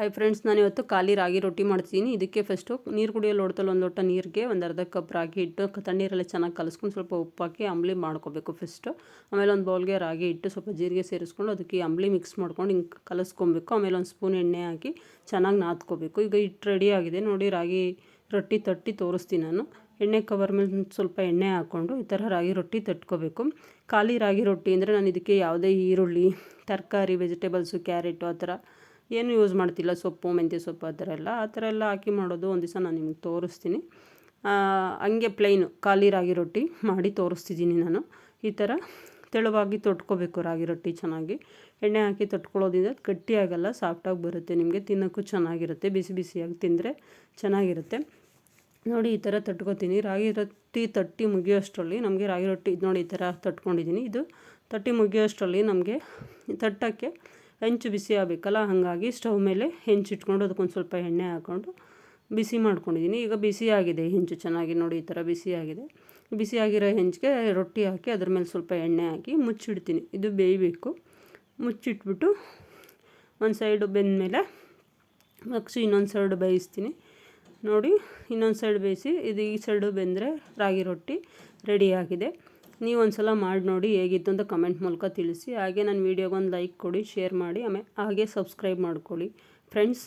Hi friends ನಾನು ಇವತ್ತು ಖಾಲಿ ರಾಗಿ ರೊಟ್ಟಿ ಮಾಡ್ತೀನಿ ಇದಕ್ಕೆ ಫಸ್ಟು ನೀರು ಕುಡಿಯೋ ಲೋಟದಲ್ಲಿ ಒಂದು ಲೋಟ ನೀರಿಗೆ ಒಂದು ಅರ್ಧ ಕಪ್ ರಾಗಿ ಹಿಟ್ಟು, ತಣ್ಣೀರೆಲ್ಲ ಚೆನ್ನಾಗಿ ಕಲಸ್ಕೊಂಡು ಸ್ವಲ್ಪ ಉಪ್ಪು ಹಾಕಿ ಅಂಬ್ಲಿ ಮಾಡ್ಕೋಬೇಕು ಫಸ್ಟು ಆಮೇಲೆ ಒಂದು ಬೌಲ್ಗೆ ರಾಗಿ ಹಿಟ್ಟು ಸ್ವಲ್ಪ ಜೀರಿಗೆ ಸೇರಿಸ್ಕೊಂಡು ಅದಕ್ಕೆ ಅಂಬ್ಲಿ ಮಿಕ್ಸ್ ಮಾಡ್ಕೊಂಡು ಹಿಂಗೆ ಕಲಸ್ಕೊಬೇಕು. ಆಮೇಲೆ ಒಂದು ಸ್ಪೂನ್ ಎಣ್ಣೆ ಹಾಕಿ ಚೆನ್ನಾಗಿ ನಾದ್ಕೋಬೇಕು. ಈಗ ಹಿಟ್ಟು ರೆಡಿ ಆಗಿದೆ. ನೋಡಿ ರಾಗಿ ರೊಟ್ಟಿ ತಟ್ಟಿ ತೋರಿಸ್ತೀನಿ ನಾನು. ಎಣ್ಣೆ ಕವರ್ ಮೇಲೆ ಸ್ವಲ್ಪ ಎಣ್ಣೆ ಹಾಕ್ಕೊಂಡು ಈ ಥರ ರಾಗಿ ರೊಟ್ಟಿ ತಟ್ಕೋಬೇಕು. ಖಾಲಿ ರಾಗಿ ರೊಟ್ಟಿ ಅಂದರೆ ನಾನು ಇದಕ್ಕೆ ಯಾವುದೇ ಈರುಳ್ಳಿ, ತರಕಾರಿ ವೆಜಿಟೇಬಲ್ಸು ಕ್ಯಾರೆಟು ಆ ಥರ ಏನು ಯೂಸ್ ಮಾಡ್ತಿಲ್ಲ ಸೊಪ್ಪು, ಮೆಂತ್ಯ ಸೊಪ್ಪು ಆ ಥರ ಎಲ್ಲ. ಆ ಥರ ಎಲ್ಲ ಹಾಕಿ ಮಾಡೋದು ಒಂದು ದಿವಸ ನಾನು ನಿಮ್ಗೆ ತೋರಿಸ್ತೀನಿ. ಹಂಗೆ ಪ್ಲೈನು ಖಾಲಿ ರಾಗಿ ರೊಟ್ಟಿ ಮಾಡಿ ತೋರಿಸ್ತಿದ್ದೀನಿ ನಾನು. ಈ ಥರ ತೆಳುವಾಗಿ ತೊಟ್ಕೋಬೇಕು ರಾಗಿ ರೊಟ್ಟಿ ಚೆನ್ನಾಗಿ. ಎಣ್ಣೆ ಹಾಕಿ ತೊಟ್ಕೊಳ್ಳೋದ್ರಿಂದ ಅದು ಗಟ್ಟಿಯಾಗಲ್ಲ ಸಾಫ್ಟಾಗಿ ಬರುತ್ತೆ. ನಿಮಗೆ ತಿನ್ನೋಕ್ಕೂ ಚೆನ್ನಾಗಿರುತ್ತೆ, ಬಿಸಿ ಬಿಸಿಯಾಗಿ ತಿಂದರೆ ಚೆನ್ನಾಗಿರುತ್ತೆ. ನೋಡಿ ಈ ಥರ ತಟ್ಕೋತೀನಿ. ರಾಗಿ ರೊಟ್ಟಿ ತಟ್ಟಿ ಮುಗಿಯೋಷ್ಟರಲ್ಲಿ ನಮಗೆ ರಾಗಿ ರೊಟ್ಟಿ ಇದು ನೋಡಿ ಈ ಥರ ತಟ್ಕೊಂಡಿದ್ದೀನಿ. ಇದು ತಟ್ಟಿ ಮುಗಿಯೋಷ್ಟರಲ್ಲಿ ನಮಗೆ ತಟ್ಟಕ್ಕೆ ಹೆಂಚು ಬಿಸಿ ಆಗಬೇಕಲ್ಲ, ಹಾಗಾಗಿ ಸ್ಟವ್ ಮೇಲೆ ಹೆಂಚು ಇಟ್ಕೊಂಡು ಅದಕ್ಕೊಂದು ಸ್ವಲ್ಪ ಎಣ್ಣೆ ಹಾಕ್ಕೊಂಡು ಬಿಸಿ ಮಾಡ್ಕೊಂಡಿದ್ದೀನಿ. ಈಗ ಬಿಸಿ ಆಗಿದೆ, ಹೆಂಚು ಚೆನ್ನಾಗಿ ನೋಡಿ ಈ ಥರ ಬಿಸಿ ಆಗಿದೆ. ಬಿಸಿ ಆಗಿರೋ ಹೆಂಚಿಗೆ ರೊಟ್ಟಿ ಹಾಕಿ ಅದ್ರ ಮೇಲೆ ಸ್ವಲ್ಪ ಎಣ್ಣೆ ಹಾಕಿ ಮುಚ್ಚಿಡ್ತೀನಿ. ಇದು ಬೇಯಬೇಕು. ಮುಚ್ಚಿಟ್ಬಿಟ್ಟು ಒಂದು ಸೈಡು ಬೆಂದಮೇಲೆ ಮಗ್ಸು ಇನ್ನೊಂದು ಸೈಡ್ ಬೇಯಿಸ್ತೀನಿ. ನೋಡಿ, ಇನ್ನೊಂದು ಸೈಡ್ ಬೇಯಿಸಿ, ಇದು ಈ ಸೈಡು ಬೆಂದರೆ ರಾಗಿ ರೊಟ್ಟಿ ರೆಡಿಯಾಗಿದೆ ನೀವು ಒಂದು ಸಲ ಮಾಡಿ ನೋಡಿ ಹೇಗಿತ್ತು ಅಂತ ಕಮೆಂಟ್ ಮೂಲಕ ತಿಳಿಸಿ. ಹಾಗೆ ನನ್ನ ವೀಡಿಯೋಗೆ ಒಂದು ಲೈಕ್ ಕೊಡಿ ಶೇರ್ ಮಾಡಿ ಆಮೇಲೆ ಹಾಗೆ ಸಬ್ಸ್ಕ್ರೈಬ್ ಮಾಡ್ಕೊಳ್ಳಿ. ಫ್ರೆಂಡ್ಸ್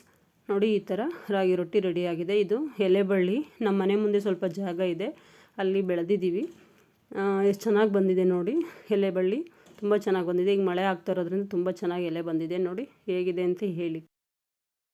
ನೋಡಿ ಈ ಥರ ರಾಗಿ ರೊಟ್ಟಿ ರೆಡಿಯಾಗಿದೆ. ಇದು ಎಲೆಬಳ್ಳಿ. ನಮ್ಮ ಮನೆ ಮುಂದೆ ಸ್ವಲ್ಪ ಜಾಗ ಇದೆ. ಅಲ್ಲಿ ಬೆಳೆದಿದ್ದೀವಿ. ಎಷ್ಟು ಚೆನ್ನಾಗಿ ಬಂದಿದೆ ನೋಡಿ ಎಲೆಬಳ್ಳಿ. ತುಂಬ ಚೆನ್ನಾಗಿ ಬಂದಿದೆ. ಈಗ ಮಳೆ ಆಗ್ತಾ ಇರೋದ್ರಿಂದ ತುಂಬ ಚೆನ್ನಾಗಿ ಎಲೆ ಬಂದಿದೆ ನೋಡಿ ಹೇಗಿದೆ ಅಂತ ಹೇಳಿ.